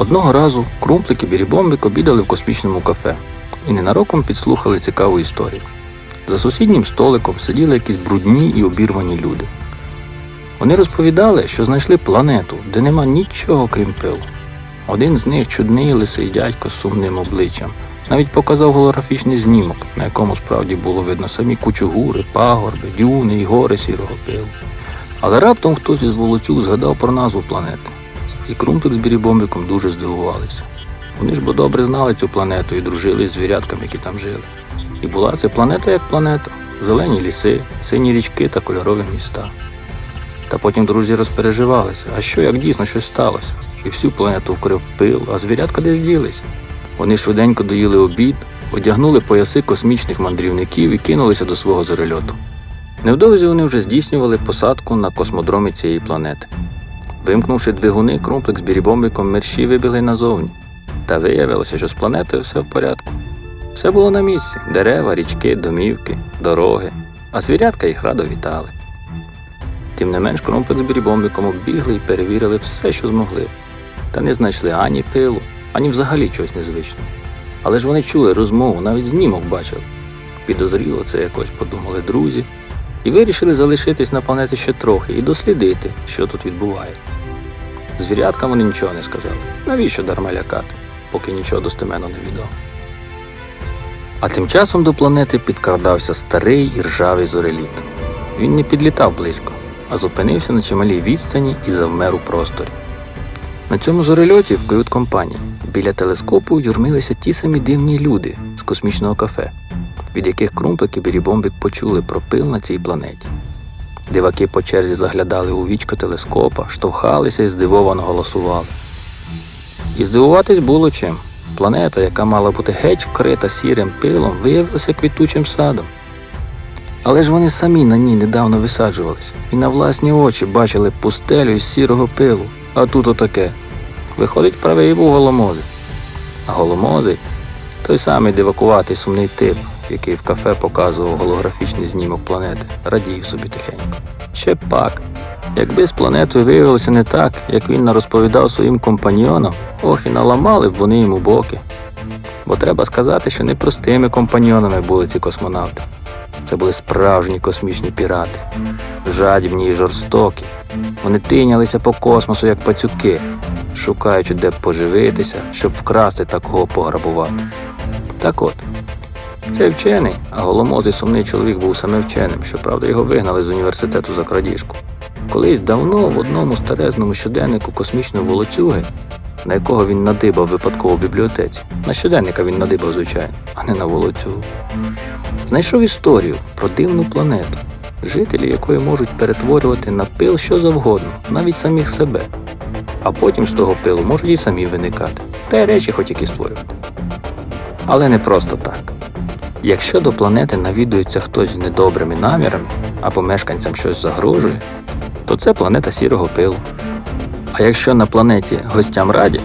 Одного разу крумплик і бірібомбик обідали в космічному кафе і ненароком підслухали цікаву історію. За сусіднім столиком сиділи якісь брудні і обірвані люди. Вони розповідали, що знайшли планету, де нема нічого крім пилу. Один з них чудний лисий дядько з сумним обличчям. Навіть показав голографічний знімок, на якому справді було видно самі кучугури, пагорби, дюни і гори сірого пилу. Але раптом хтось із волоцюг згадав про назву планети, і Крумпик з Бірібомбиком дуже здивувалися. Вони ж бо добре знали цю планету і дружили з звірятками, які там жили. І була це планета як планета, зелені ліси, сині річки та кольорові міста. Та потім друзі розпереживалися, а що як дійсно щось сталося? І всю планету вкрив пил, а звірятка десь ділись. Вони швиденько доїли обід, одягнули пояси космічних мандрівників і кинулися до свого зорельоту. Невдовзі вони вже здійснювали посадку на космодромі цієї планети. Вимкнувши двигуни, крумплик з бірібомбиком мерщі вибігли назовні. Та виявилося, що з планетою все в порядку. Все було на місці: дерева, річки, домівки, дороги, а звірятка їх радо вітали. Тим не менш, крумплик з бірібомбиком оббігли і перевірили все, що змогли, та не знайшли ані пилу, ані взагалі чогось незвичного. Але ж вони чули розмову, навіть знімок бачили. Підозріло це якось подумали друзі, і вирішили залишитись на планеті ще трохи і дослідити, що тут відбувається. Звіряткам вони нічого не сказали. Навіщо дарма лякати, поки нічого достеменно не відомо. А тим часом до планети підкрадався старий і ржавий зореліт. Він не підлітав близько, а зупинився на чималій відстані і завмер у просторі. На цьому зорельоті в кают-компанії біля телескопу юрмилися ті самі дивні люди з космічного кафе, від яких Крумплик і Бірібомбик почули про пил на цій планеті. Диваки по черзі заглядали у вічко телескопа, штовхалися і здивовано голосували. І здивуватись було чим. Планета, яка мала бути геть вкрита сірим пилом, виявилася квітучим садом. Але ж вони самі на ній недавно висаджувалися і на власні очі бачили пустелю із сірого пилу, а тут отаке. Виходить, правий був голомозий. А голомозий той самий дивакуватий сумний тип, який в кафе показував голографічний знімок планети, радів собі тихенько. Ще пак. Якби з планетою виявилося не так, як він нарозповідав своїм компаньйонам, ох і наламали б вони йому боки. Бо треба сказати, що не простими компаньйонами були ці космонавти. Це були справжні космічні пірати, жадібні і жорстокі. Вони тинялися по космосу, як пацюки, шукаючи, де б поживитися, щоб вкрасти та кого пограбувати. Так от, цей вчений, а голомозий сумний чоловік був саме вченим, щоправда, його вигнали з університету за крадіжку. Колись давно в одному старезному щоденнику космічної волоцюги, на якого він надибав випадково в бібліотеці. На щоденника він надибав, звичайно, а не на волоцюгу. Знайшов історію про дивну планету, жителі якої можуть перетворювати на пил що завгодно, навіть самих себе. А потім з того пилу можуть і самі виникати, та й речі хоч які створювати. Але не просто так. Якщо до планети навідується хтось з недобрими намірами або мешканцям щось загрожує, то це планета сірого пилу. А якщо на планеті гостям раді,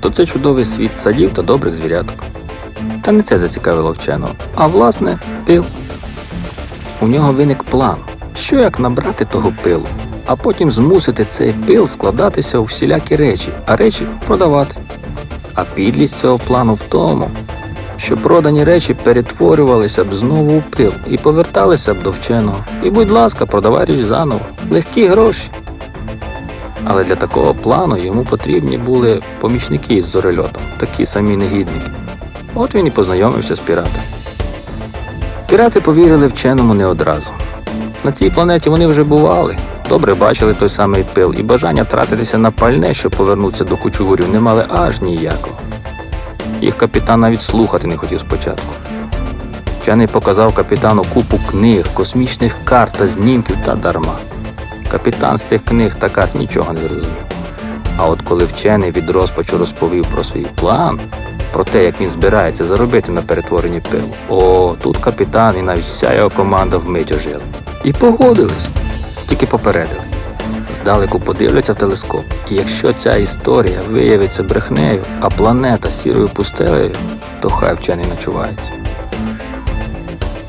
то це чудовий світ садів та добрих звіряток. Та не це зацікавило вченого, а власне пил. У нього виник план, що як набрати того пилу, а потім змусити цей пил складатися у всілякі речі, а речі продавати. А підлість цього плану в тому, що продані речі перетворювалися б знову у пил і поверталися б до вченого. І, будь ласка, продавай річ заново. Легкі гроші. Але для такого плану йому потрібні були помічники з зорельотом, такі самі негідники. От він і познайомився з піратами. Пірати повірили вченому не одразу. На цій планеті вони вже бували, добре бачили той самий пил, і бажання тратитися на пальне, щоб повернутися до кучугурів, не мали аж ніякого. Їх капітан навіть слухати не хотів спочатку. Вчений показав капітану купу книг, космічних карт та знімків та дарма. Капітан з тих книг та карт нічого не зрозумів. А от коли вчений від розпачу розповів про свій план, про те, як він збирається заробити на перетворенні пилу, о, тут капітан і навіть вся його команда вмить ожили. І погодились, тільки попередили. Здалеку подивляться в телескоп, і якщо ця історія виявиться брехнею, а планета сірою пустелею, то хай вчений ночувається.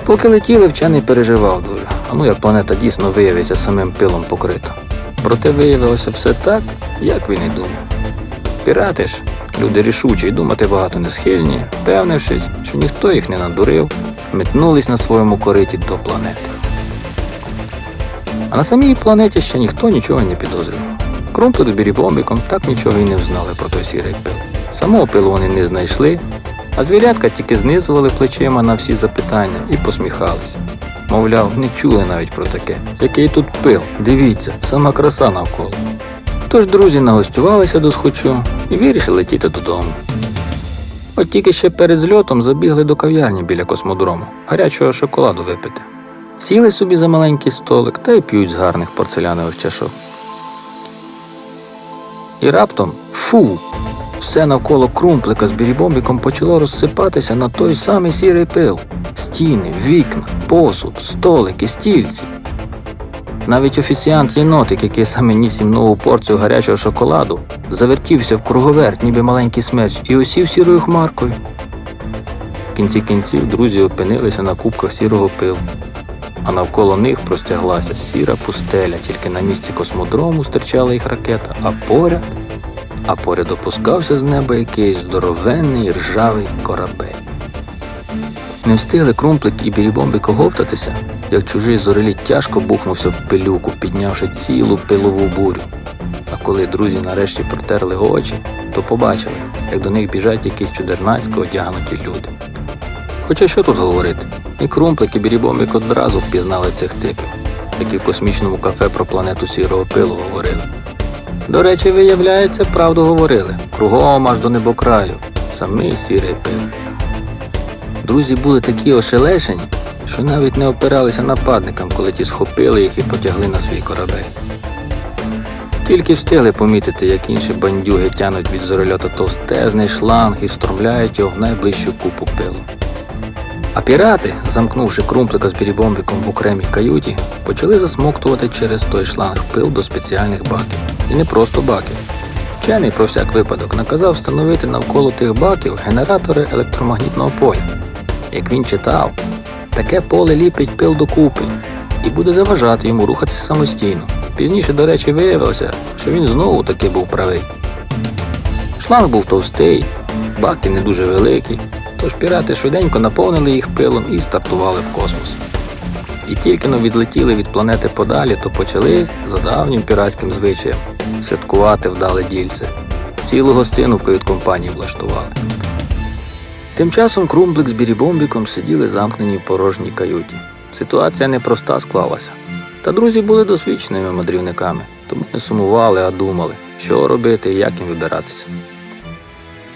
Поки летіли, вчений переживав дуже. А ну як планета дійсно виявиться самим пилом покрита. Проте виявилося все так, як він і думав. Пірати ж, люди рішучі і думати багато не схильні, впевнившись, що ніхто їх не надурив, метнулись на своєму кориті до планети. А на самій планеті ще ніхто нічого не підозрював. Крумплик з Бірібомбіком так нічого й не взнали про той сірий пил. Самого пилу вони не знайшли, а звірятка тільки знизували плечима на всі запитання і посміхалися. Мовляв, не чули навіть про таке. Який тут пил? Дивіться, сама краса навколо. Тож друзі нагостювалися до схочу і вирішили летіти додому. От тільки ще перед зльотом забігли до кав'ярні біля космодрому, гарячого шоколаду випити. Сіли собі за маленький столик та й п'ють з гарних порцелянових чашок. І раптом фу! Все навколо крумплика з бірібомбіком почало розсипатися на той самий сірий пил. Стіни, вікна, посуд, столики, стільці. Навіть офіціант єнотик, який саме ніс їм нову порцію гарячого шоколаду, завертівся в круговерть, ніби маленький смерч, і осів сірою хмаркою. В кінці кінців друзі опинилися на кубках сірого пилу, а навколо них простяглася сіра пустеля, тільки на місці космодрому стирчала їх ракета, а поряд, а поряд опускався з неба якийсь здоровенний ржавий корабель. Не встигли крумплик і бірібомбик оговтатися, як чужий зореліт тяжко бухнувся в пилюку, піднявши цілу пилову бурю. А коли друзі нарешті протерли очі, то побачили, як до них біжать якісь чудернацько одягнуті люди. Хоча що тут говорити, і крумплик, і бірібомбик одразу впізнали цих типів, які в космічному кафе про планету сірого пилу говорили. До речі, виявляється, правду говорили. Кругом аж до небокраю. Самий сірий пил. Друзі були такі ошелешені, що навіть не опиралися нападникам, коли ті схопили їх і потягли на свій корабель. Тільки встигли помітити, як інші бандюги тянуть від зорольота товстезний шланг і встромляють його в найближчу купу пилу. А пірати, замкнувши крумплика з бірібомбіком в окремій каюті, почали засмоктувати через той шланг пил до спеціальних баків. І не просто баків. Вчений про всяк випадок наказав встановити навколо тих баків генератори електромагнітного поля. Як він читав, таке поле ліпить пил докупи і буде заважати йому рухатися самостійно. Пізніше, до речі, виявилося, що він знову таки був правий. Шланг був товстий, баки не дуже великі, тож пірати швиденько наповнили їх пилом і стартували в космос. І тільки но відлетіли від планети подалі, то почали, за давнім піратським звичаєм, святкувати вдале дільце. Цілу гостину в кают-компанії влаштували. Тим часом Крумблик з Бірібомбіком сиділи замкнені в порожній каюті. Ситуація непроста склалася. Та друзі були досвідченими мандрівниками, тому не сумували, а думали, що робити і як їм вибиратися.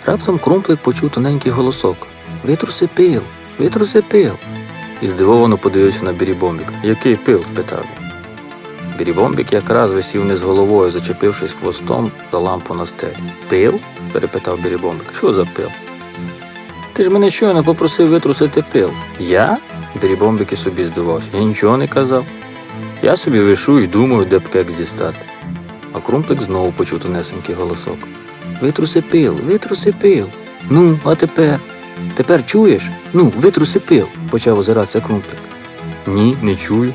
Раптом Крумплик почув тоненький голосок Витруси пил, витруси пил. І здивовано подивився на Бірібомбіка. Який пил? спитав він. Бірібомбік якраз висів не з головою, зачепившись хвостом за лампу на стелі. Пил? перепитав Бірібомбік. Що за пил? Ти ж мене щойно попросив витрусити пил. Я? Бірібомбік і собі здивався. Я нічого не казав. Я собі вишу і думаю, де б кекс дістати. А Крумплик знову почув тонесенький голосок. Витруси пил, витруси пил. Ну, а тепер? Тепер чуєш? Ну, витруси пил, почав озиратися Крумплик. Ні, не чую.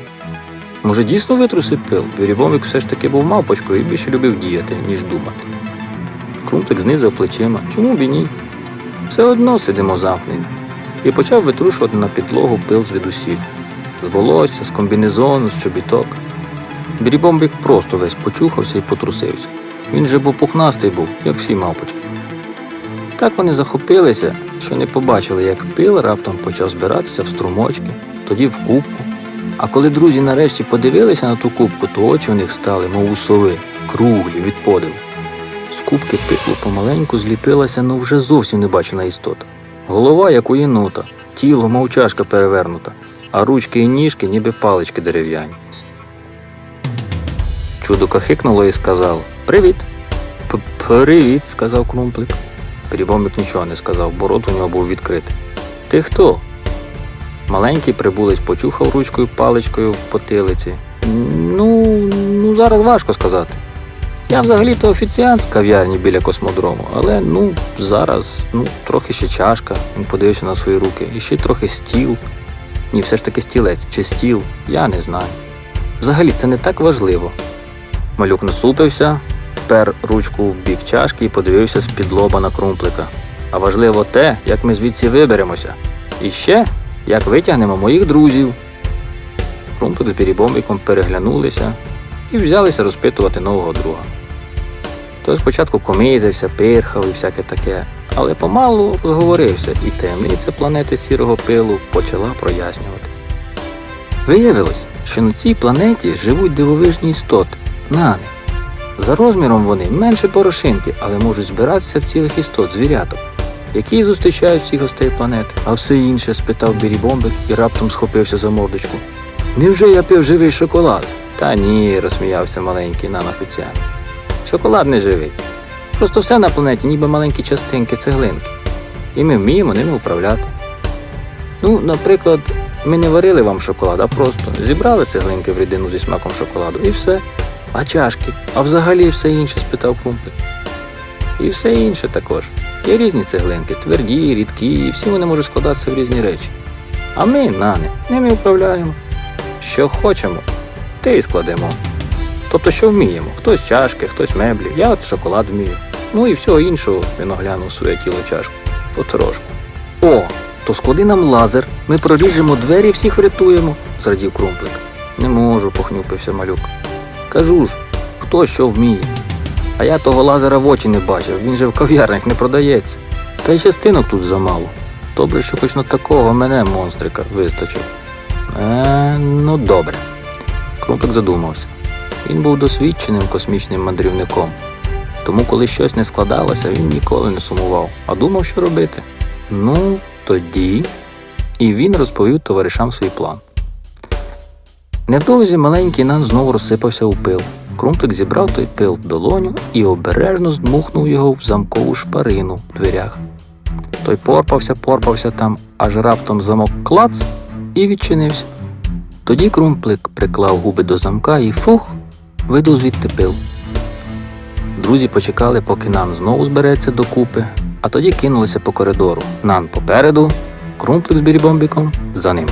Може, дійсно витруси пил? Бірібомик все ж таки був мавпочкою і більше любив діяти, ніж думати. Крумплик знизив плечима. Чому б і ні? Все одно сидимо замкнені. І почав витрушувати на підлогу пил звідусіль. З волосся, з комбінезону, з чобіток. Бірібомбик просто весь почухався і потрусився. Він же був пухнастий був, як всі мавпочки. Так вони захопилися, що не побачили, як пил раптом почав збиратися в струмочки, тоді в кубку. А коли друзі нарешті подивилися на ту кубку, то очі у них стали, мов у сови, круглі від подиву. З кубки пиклу помаленьку зліпилася, ну вже зовсім небачена істота. Голова, як у єнота, тіло, мов чашка перевернута, а ручки і ніжки, ніби палички дерев'яні. Чудо кахикнуло і сказало Привіт. «П- Привіт, сказав Крумплик. Перебомбик нічого не сказав, бо рот у нього був відкритий. Ти хто? Маленький прибулець почухав ручкою паличкою в потилиці. Ну, ну зараз важко сказати. Я взагалі-то офіціант з кав'ярні біля космодрому, але ну зараз ну, трохи ще чашка, він подивився на свої руки, і ще трохи стіл. Ні, все ж таки стілець чи стіл, я не знаю. Взагалі це не так важливо. Малюк насупився, впер ручку в бік чашки і подивився з-під лоба на крумплика. А важливо те, як ми звідси виберемося. І ще, як витягнемо моїх друзів. Крумплик з Бірібомбіком переглянулися і взялися розпитувати нового друга. Той спочатку комизився, пирхав і всяке таке, але помалу зговорився, і таємниця планети сірого пилу почала прояснювати. Виявилось, що на цій планеті живуть дивовижні істоти, нани. За розміром вони менше порошинки, але можуть збиратися в цілих істот, звіряток, які зустрічають всіх гостей планети. А все інше? спитав Бірібомбик і раптом схопився за мордочку. Невже я пив живий шоколад? Та ні, розсміявся маленький нан-офіціант. Шоколад не живий. Просто все на планеті, ніби маленькі частинки цеглинки. І ми вміємо ними управляти. Ну, наприклад, ми не варили вам шоколад, а просто зібрали цеглинки в рідину зі смаком шоколаду і все. А чашки, а взагалі все інше? спитав Крумплик. І все інше також. Є різні цеглинки, тверді, рідкі, і всі вони можуть складатися в різні речі. А ми, нани, ними управляємо. Що хочемо, те і складемо. Тобто, що вміємо? Хтось чашки, хтось меблі, я от шоколад вмію. Ну і всього іншого він оглянув своє тіло чашку. Потрошку. О, то склади нам лазер, ми проріжемо двері і всіх врятуємо, зрадів Крумплик. Не можу, похнюпився малюк. Кажу ж, хто що вміє. А я того лазера в очі не бачив, він же в кав'ярнях не продається. Та й частинок тут замало. Добре, що хоч на такого мене монстрика вистачив. Е, ну добре. Крумплик задумався. Він був досвідченим космічним мандрівником. Тому, коли щось не складалося, він ніколи не сумував, а думав, що робити. Ну, тоді. І він розповів товаришам свій план. Невдовзі маленький Нан знову розсипався у пил. Крумплик зібрав той пил в долоню і обережно здмухнув його в замкову шпарину в дверях. Той порпався, порпався там, аж раптом замок клац і відчинився. Тоді Крумплик приклав губи до замка і фух, видув звідти пил. Друзі почекали, поки Нан знову збереться докупи, а тоді кинулися по коридору. Нан попереду, Крумплик з Бірібомбіком за ним.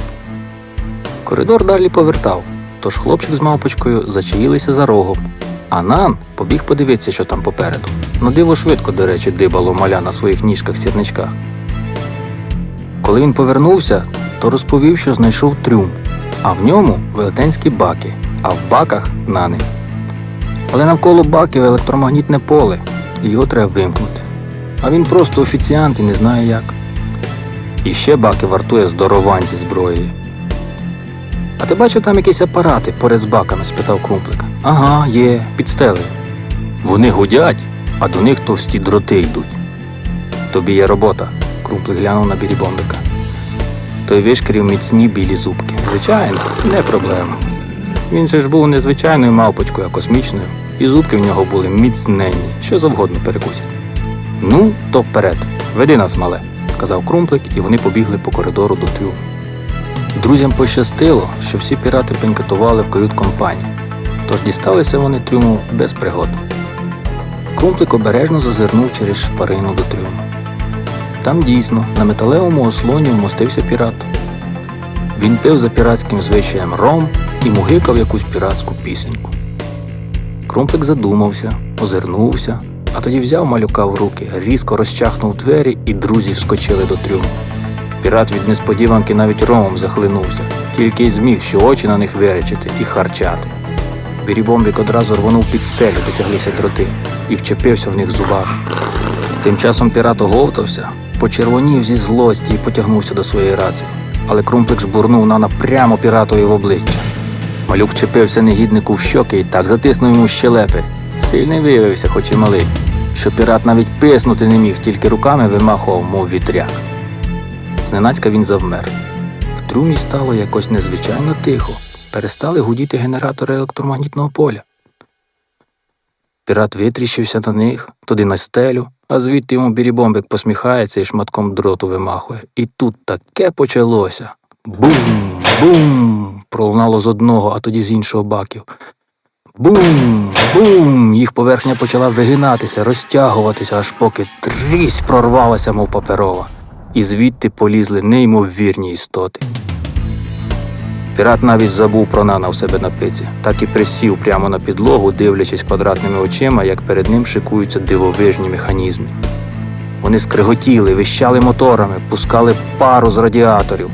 Коридор далі повертав, тож хлопчик з мавпочкою зачаїлися за рогом, а Нан побіг подивитися, що там попереду. На диво швидко, до речі, дибало маля на своїх ніжках-сірничках. Коли він повернувся, то розповів, що знайшов трюм, а в ньому велетенські баки, а в баках нани. Але навколо баків електромагнітне поле, і його треба вимкнути. А він просто офіціант і не знає як. І ще баки вартує здоровань зі зброєю. А ти бачив там якісь апарати поряд з баками? спитав Крумплик. Ага, є, під стелею. Вони гудять, а до них товсті дроти йдуть. Тобі є робота, Крумплик глянув на бірібомбика. Той вишкрів міцні білі зубки. Звичайно, не проблема. Він же ж був не звичайною мавпочкою, а космічною, і зубки в нього були міцненні, що завгодно перекусять. Ну, то вперед, веди нас, мале, сказав Крумплик, і вони побігли по коридору до трюму. Друзям пощастило, що всі пірати бенкетували в кают-компанії, тож дісталися вони трюму без пригод. Крумплик обережно зазирнув через шпарину до трюму. Там дійсно на металевому ослоні вмостився пірат. Він пив за піратським звичаєм ром і мугикав якусь піратську пісеньку. Крумплик задумався, озирнувся, а тоді взяв малюка в руки, різко розчахнув двері, і друзі вскочили до трюму. Пірат від несподіванки навіть ромом захлинувся, тільки й зміг, що очі на них виречити і харчати. Бірібомбік одразу рвонув під стелю, де тяглися дроти, і вчепився в них зубами. Тим часом пірат оговтався, почервонів зі злості і потягнувся до своєї рації. Але Крумплик жбурнув нана прямо піратові в обличчя. Малюк вчепився негіднику в щоки і так затиснув йому щелепи. Сильний виявився, хоч і малий, що пірат навіть писнути не міг, тільки руками вимахував, мов вітряк. Зненацька він завмер. В трумі стало якось незвичайно тихо. Перестали гудіти генератори електромагнітного поля. Пірат витріщився на них, туди на стелю, а звідти йому бірібомбик посміхається і шматком дроту вимахує. І тут таке почалося. Бум! Бум! пролунало з одного, а тоді з іншого баків. Бум! Бум! Їх поверхня почала вигинатися, розтягуватися, аж поки трісь прорвалася, мов паперова, і звідти полізли неймовірні істоти. Пірат навіть забув про нана у себе на пиці, так і присів прямо на підлогу, дивлячись квадратними очима, як перед ним шикуються дивовижні механізми. Вони скриготіли, вищали моторами, пускали пару з радіаторів,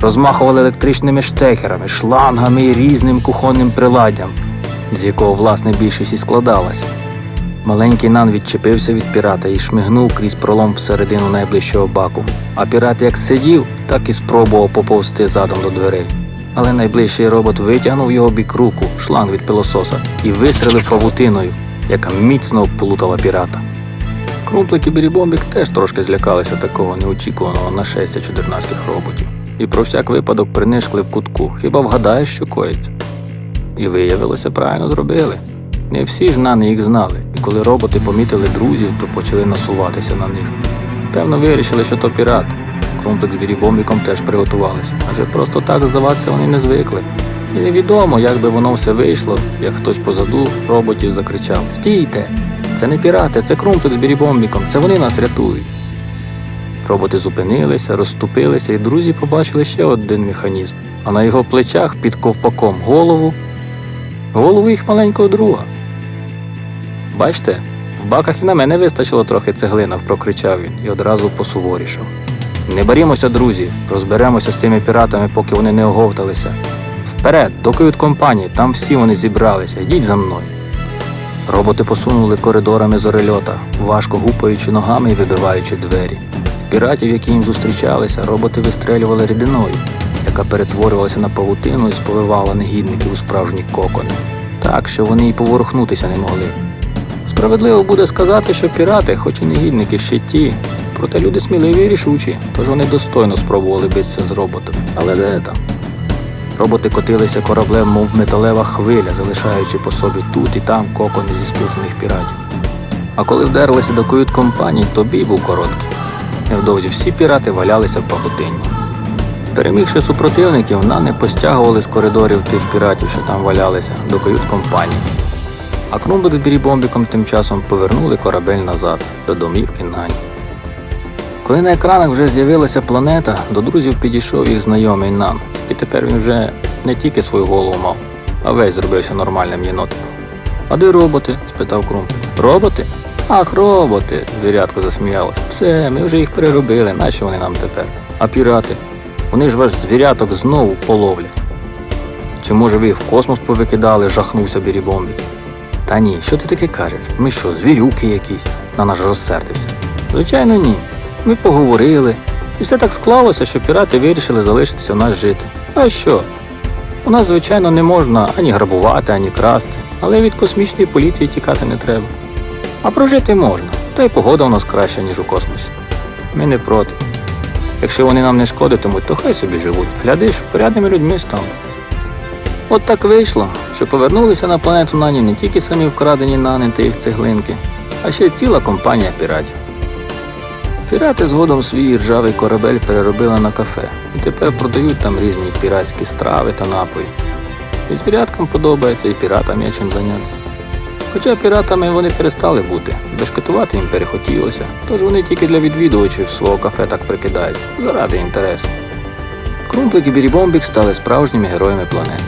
розмахували електричними штекерами, шлангами і різним кухонним приладдям, з якого власне більшість і складалася. Маленький нан відчепився від пірата і шмигнув крізь пролом всередину найближчого баку. А пірат як сидів, так і спробував поповзти задом до дверей. Але найближчий робот витягнув його бік руку, шланг від пилососа, і вистрелив павутиною, яка міцно обплутала пірата. Крумплик і Бірібомбік теж трошки злякалися такого неочікуваного нашестя чудернацьких роботів. І про всяк випадок принишкли в кутку, хіба вгадаєш, що коїться. І виявилося, правильно зробили. Не всі ж нани їх знали, коли роботи помітили друзів, то почали насуватися на них. Певно, вирішили, що то пірат. Крумплик з Бірібомбіком теж приготувалися, адже просто так здаватися вони не звикли. І невідомо, як би воно все вийшло, як хтось позаду роботів закричав: Стійте! Це не пірати, це Крумплик з Бірібомбіком, це вони нас рятують. Роботи зупинилися, розступилися, і друзі побачили ще один механізм, а на його плечах під ковпаком голову голову їх маленького друга. Бачте, в баках і на мене вистачило трохи цеглинок, прокричав він і одразу посуворішав. Не борімося, друзі, розберемося з тими піратами, поки вони не оговталися. Вперед, до кают-компанії, там всі вони зібралися, йдіть за мною. Роботи посунули коридорами зорельота, важко гупаючи ногами і вибиваючи двері. В піратів, які їм зустрічалися, роботи вистрелювали рідиною, яка перетворювалася на павутину і сповивала негідників у справжні кокони, так що вони й поворухнутися не могли. Справедливо буде сказати, що пірати, хоч і негідники, ще ті, проте люди сміливі і рішучі, тож вони достойно спробували битися з роботами. Але де там? Роботи котилися кораблем, мов металева хвиля, залишаючи по собі тут і там кокони зі сплутаних піратів. А коли вдерлися до кают-компаній, то бій був короткий. Невдовзі всі пірати валялися в павутинні. Перемігши супротивників, нани постягували з коридорів тих піратів, що там валялися, до кают-компанії. А Крумбик з Бірібомбіком тим часом повернули корабель назад, до домівки Нані. Коли на екранах вже з'явилася планета, до друзів підійшов їх знайомий Нан, і тепер він вже не тільки свою голову мав, а весь зробився нормальним єнотиком. А де роботи? спитав Крумпик. Роботи? Ах, роботи. Звірятко засміялося. Все, ми вже їх переробили, нащо вони нам тепер? А пірати? Вони ж ваш звіряток знову половлять. Чи може ви їх в космос повикидали, жахнувся Бірібомбі. Та ні, що ти таке кажеш? Ми що, звірюки якісь? На наш розсердився. Звичайно, ні. Ми поговорили, і все так склалося, що пірати вирішили залишитися у нас жити. А що? У нас, звичайно, не можна ані грабувати, ані красти, але від космічної поліції тікати не треба. А прожити можна, та й погода у нас краща, ніж у космосі. Ми не проти. Якщо вони нам не шкодитимуть, то хай собі живуть. Глядиш, порядними людьми стануть. От так вийшло, що повернулися на планету Нані не тільки самі вкрадені нани та їх цеглинки, а ще й ціла компанія піратів. Пірати згодом свій ржавий корабель переробили на кафе і тепер продають там різні піратські страви та напої. І звіряткам подобається, і піратам є чим зайнятися. Хоча піратами вони перестали бути, бешкетувати їм перехотілося, тож вони тільки для відвідувачів свого кафе так прикидаються, заради інтересу. Крумплик і Бірібомбік стали справжніми героями планети.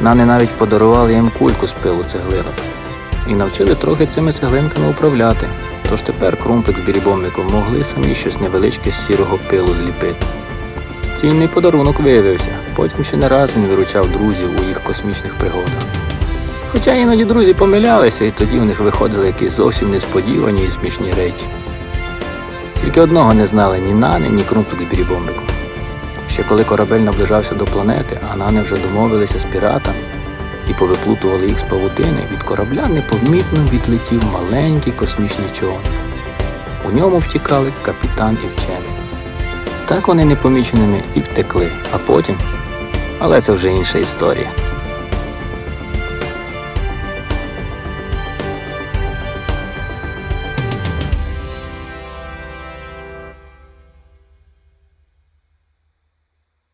Нани навіть подарували їм кульку з пилу цеглинок і навчили трохи цими цеглинками управляти. Тож тепер Крумплик з Бірібомбіком могли самі щось невеличке з сірого пилу зліпити. Цінний подарунок виявився, потім ще не раз він виручав друзів у їх космічних пригодах. Хоча іноді друзі помилялися, і тоді в них виходили якісь зовсім несподівані і смішні речі. Тільки одного не знали ні Нани, ні Крумплик з Бірібомбиком. Ще коли корабель наближався до планети, а Нани вже домовилися з піратами і повиплутували їх з павутини, від корабля непомітно відлетів маленький космічний човен. У ньому втікали капітан і вчений. Так вони непоміченими і втекли, а потім. Але це вже інша історія.